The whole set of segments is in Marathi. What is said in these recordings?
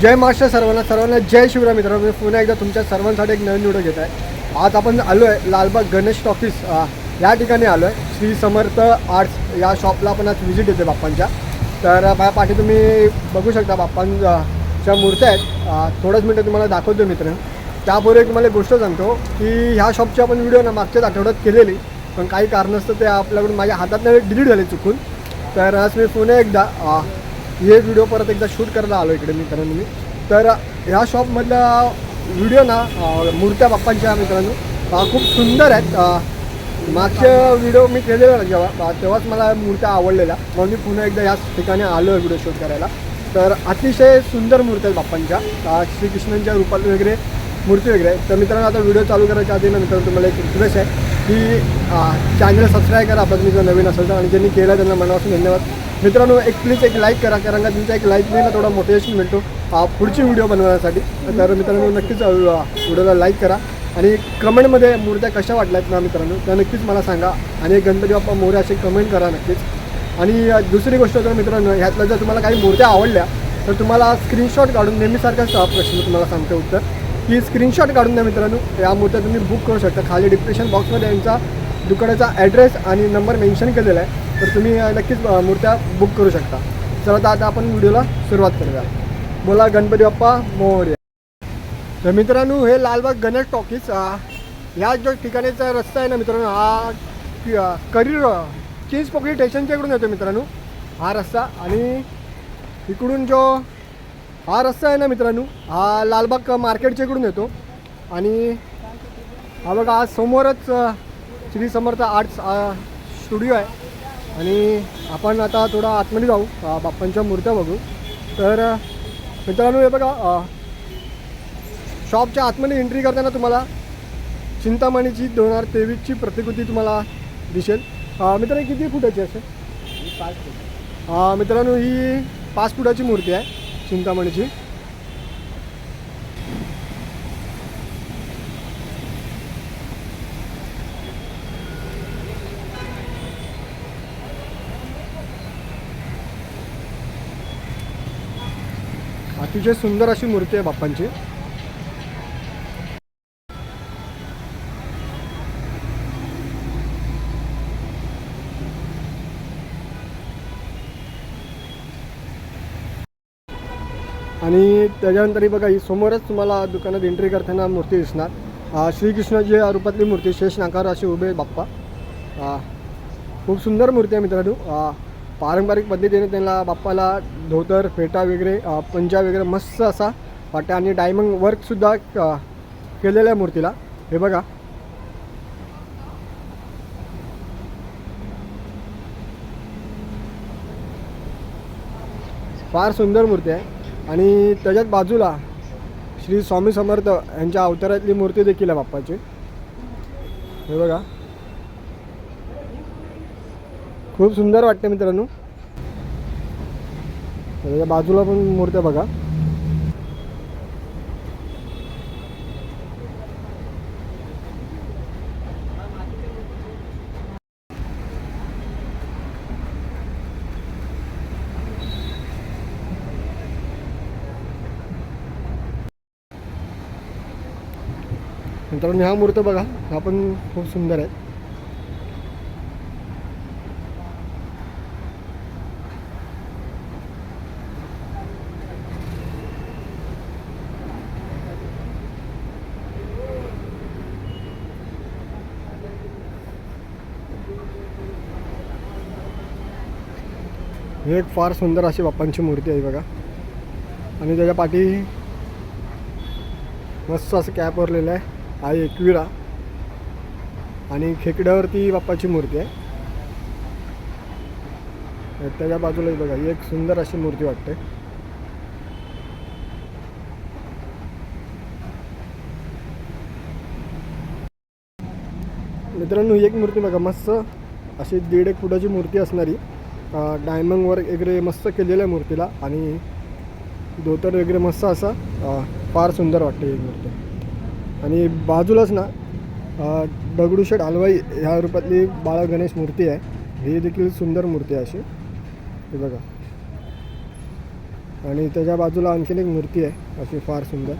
जय मास्टर सर्वांना सर्वांना जय शिवराय मित्रांनो. मी पुन्हा एकदा तुमच्या सर्वांसाठी एक नवीन व्हिडिओ घेत आहे. आज आपण आलो आहे लालबाग गणेश टॉकीज या ठिकाणी आलो आहे श्री समर्थ आर्ट्स या शॉपला आपण आज व्हिजिट येते बाप्पांच्या. तर माझ्या पाठी तुम्ही बघू शकता बाप्पांच्या मूर्त्या आहेत. थोडंच मिनटं तुम्हाला दाखवतो मित्र त्यापूर्वी एक तुम्हाला एक गोष्ट सांगतो की ह्या शॉपची आपण व्हिडिओ ना मागच्याच आठवड्यात केलेली. पण काही कारणास्तव ते आपल्याकडून माझ्या हातात डिलीट झाले चुकून. तर आज मी पुन्हा एकदा हे व्हिडिओ परत एकदा शूट करायला आलो इकडे मित्रांनो मी. तर ह्या शॉपमधल्या व्हिडिओ ना मूर्त्या बाप्पांच्या मित्रांनो खूप सुंदर आहेत. मागच्या व्हिडिओ मी केलेला ना जेव्हा तेव्हाच मला मूर्त्या आवडलेल्या. म्हणून मी पुन्हा एकदा याच ठिकाणी आलो आहे व्हिडिओ शूट करायला. तर अतिशय सुंदर मूर्ती आहेत बाप्पांच्या. श्रीकृष्णांच्या रूपात वगैरे मूर्ती वगैरे आहेत. तर मित्रांनो आता व्हिडिओ चालू करायच्या आधी ना मित्रांनो तुम्हाला एक रिक्वेस्ट आहे की चॅनल सबस्क्राईब करा. आपण मी जर नवीन असेल तर आणि ज्यांनी केलं त्यांना मनापासून धन्यवाद. मित्रांनो एक प्लीज एक लाईक करा कारण का तुमचा एक लाईकने ना थोडा मोटिवेशन मिळतो. पुढची व्हिडिओ बनवण्यासाठी. तर मित्रांनो नक्कीच व्हिडिओला लाईक करा. आणि कमेंटमध्ये मूर्त्या कशा वाटल्यात ना मित्रांनो त्या नक्कीच मला सांगा. आणि गणपती बाप्पा मोरे असे कमेंट करा नक्कीच. आणि दुसरी गोष्ट तर मित्रांनो ह्यातल्या जर तुम्हाला काही मूर्त्या आवडल्या तर तुम्हाला स्क्रीनशॉट काढून नेहमीसारखा स्टॉप प्रश्न तुम्हाला सांगतो उत्तर. की स्क्रीनशॉट काढून द्या मित्रांनो. या मूर्त्या तुम्ही बुक करू शकता. खाली डिस्क्रिप्शन बॉक्समध्ये यांचा दुकानाचा ॲड्रेस आणि नंबर मेन्शन केलेला आहे. तर तुम्ही नक्कीच मूर्त्या बुक करू शकता. चला तर आता आपण व्हिडिओला सुरुवात करूया. बोला गणपती बाप्पा मोर्या. तर मित्रांनो हे लालबाग गणेश टॉकीज ह्या जो ठिकाणीचा रस्ता आहे ना मित्रांनो हा करीर चिंच पोकळी स्टेशनच्या इकडून येतो मित्रांनो. हा रस्ता आणि इकडून जो हा रस्ता आहे ना मित्रांनो हा लालबाग मार्केटच्या इकडून येतो. आणि हा बघा आज समोरच श्री समर्थ आर्ट्स स्टुडिओ आहे. आणि आपण आता थोडा आतमध्ये जाऊ बाप्पांच्या मूर्त्या बघू. तर मित्रांनो हे बघा शॉपच्या आतमध्ये एंट्री करताना तुम्हाला चिंतामणीची दोन हजार तेवीसची प्रतिकृती तुम्हाला दिसेल. मित्रांनो किती फुटाची असेल? अ, मित्रांनो ही पाच फुटाची मूर्ती आहे चिंतामणीची. अतिशय सुंदर अशी मूर्ती आहे बाप्पांची. आणि त्याच्यानंतर बघा ही समोरच तुम्हाला दुकानात एंट्री करताना मूर्ती दिसणार. श्रीकृष्णाची या रूपातली मूर्ती शेष नाकार अशी उभे बाप्पा. खूप सुंदर मूर्ती आहे मित्रांनो. पारंपरिक पद्धतीने त्यांना बाप्पाला धोतर फेटा वगैरे पंजा वगैरे मस्त असा वाटतं. आणि डायमंड वर्कसुद्धा केलेल्या केलेलं आहे मूर्तीला. हे बघा. फार सुंदर मूर्ती आहे. आणि त्याच्यात बाजूला श्री स्वामी समर्थ यांच्या अवतारातली मूर्ती देखील आहे बाप्पाची. हे बघा. खूप सुंदर वाटते मित्रांनो. त्याच्या बाजूला पण मूर्त्या बघा. मित्रांनो ह्या मूर्त्या बघा ह्या पण खूप सुंदर आहेत. ही एक फार सुंदर अशी बाप्पांची मूर्ती आहे बघा. आणि त्याच्या पाठी मस्त असं कॅप वरलेलं आहे. हा एकविरा आणि खेकड्यावरती बाप्पाची मूर्ती आहे. त्याच्या बाजूला बघा ही एक सुंदर अशी मूर्ती वाटते. मित्रांनो ही एक मूर्ती बघा मस्त अशी दीड एक फुटाची मूर्ती असणारी. डायमंड वर्क वगैरे मस्त केलेलं आहे मूर्तीला आणि धोतर वगैरे मस्त असा फार सुंदर वाटते ही मूर्ती. आणि बाजूलाच ना दगडूशेठ हलवाई ह्या रूपातली बाळा गणेश मूर्ती आहे. ही देखील सुंदर मूर्ती आहे अशी. हे बघा. आणि त्याच्या बाजूला आणखीन एक मूर्ती आहे अशी फार सुंदर.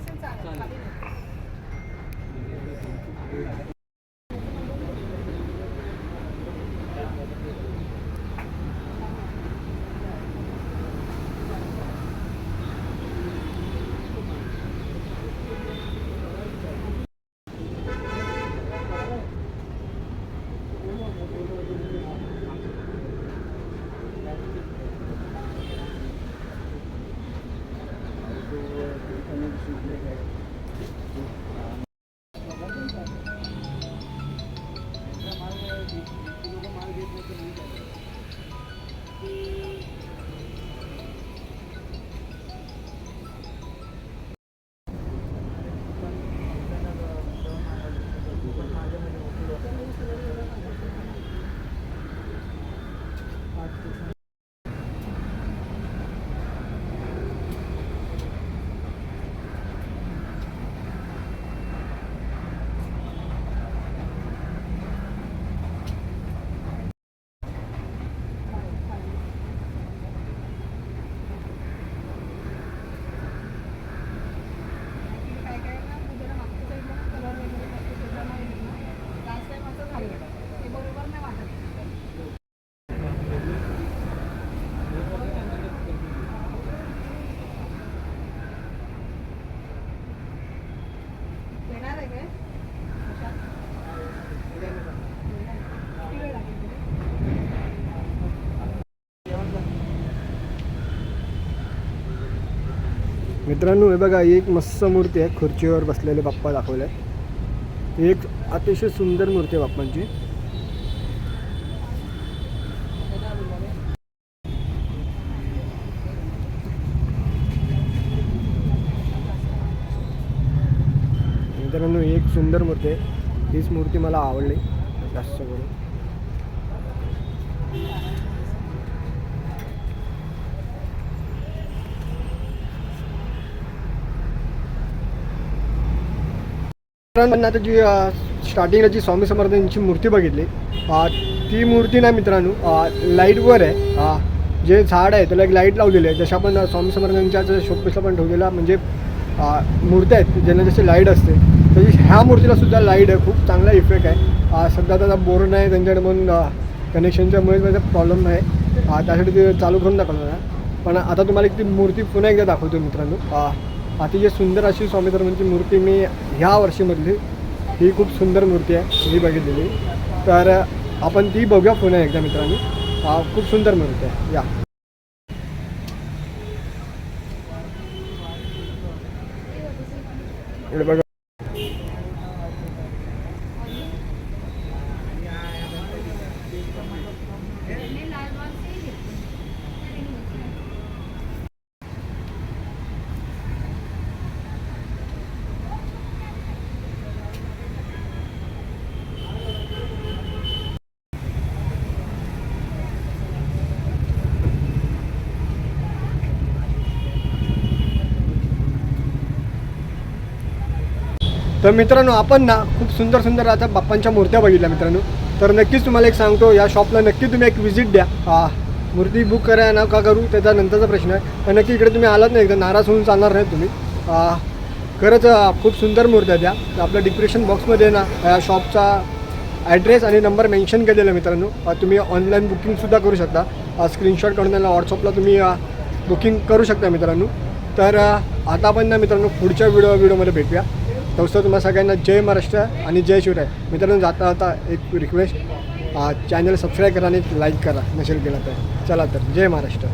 असेल चालेल. मित्रांनो हे बघा एक मस्त मूर्ती आहे. खुर्चीवर बसलेले बाप्पा दाखवले. ही एक अतिशय सुंदर मूर्ती आहे बाप्पांची. मित्रांनो एक सुंदर मूर्ती आहे. हीच मूर्ती मला आवडली. जास्त करून. मित्रांनो आता जी स्टार्टिंगला जी स्वामी समर्थांची मूर्ती बघितली ती मूर्ती ना मित्रांनो लाईटवर आहे. जे झाड आहे त्याला एक लाइट लावलेली आहे. जशा आपण स्वामी समर्थांच्या शोपीसला पण ठेवलेला म्हणजे मूर्त्या आहेत ज्यांना जशी लाइट असते तशी ह्या मूर्तीला सुद्धा लाइट आहे. खूप चांगला इफेक्ट आहे. सध्या त्याचा बोर नाही त्यांच्याकडे म्हणून कनेक्शनच्यामुळे माझा प्रॉब्लेम नाही त्यासाठी ते चालू करून दाखवलं पण आता तुम्हाला एक ती मूर्ती पुन्हा एकदा दाखवतो मित्रांनो. अतिशय सुंदर अशी स्वामी धर्मांची मूर्ती मी ह्या वर्षीमधली ही खूप सुंदर मूर्ती आहे मी बघितलेली. तर आपण ती बघूया पुन्हा एकदा मित्रांनी. खूप सुंदर मूर्ती आहे. या इकडे बघा तर मित्रांनो आपण ना खूप सुंदर सुंदर आता बाप्पांच्या मूर्त्या बघितल्या मित्रांनो. तर नक्कीच तुम्हाला एक सांगतो या शॉपला नक्की तुम्ही एक व्हिजिट द्या. मूर्ती बुक करा ना का करू त्याचा नंतरचा प्रश्न आहे. पण नक्की इकडे तुम्ही आलात नाही एकदा नाराज होऊन चालणार नाही तुम्ही. खरंच खूप सुंदर मूर्त्या द्या. आपल्या डिस्क्रिप्शन बॉक्समध्ये ना या शॉपचा ॲड्रेस आणि नंबर मेन्शन केलेला मित्रांनो. तुम्ही ऑनलाईन बुकिंगसुद्धा करू शकता. स्क्रीनशॉट काढून त्याला व्हॉट्सअपला तुम्ही बुकिंग करू शकता मित्रांनो. तर आता आपण ना मित्रांनो पुढच्या व्हिडिओ व्हिडिओमध्ये भेटूया. नमस्कार तुम्हाला सगळ्यांना जय महाराष्ट्र आणि जय शिवराय. मित्रांनो जाता जाता एक रिक्वेस्ट चॅनल सबस्क्राईब करा आणि लाईक करा. नसेल केला तर. चला तर जय महाराष्ट्र.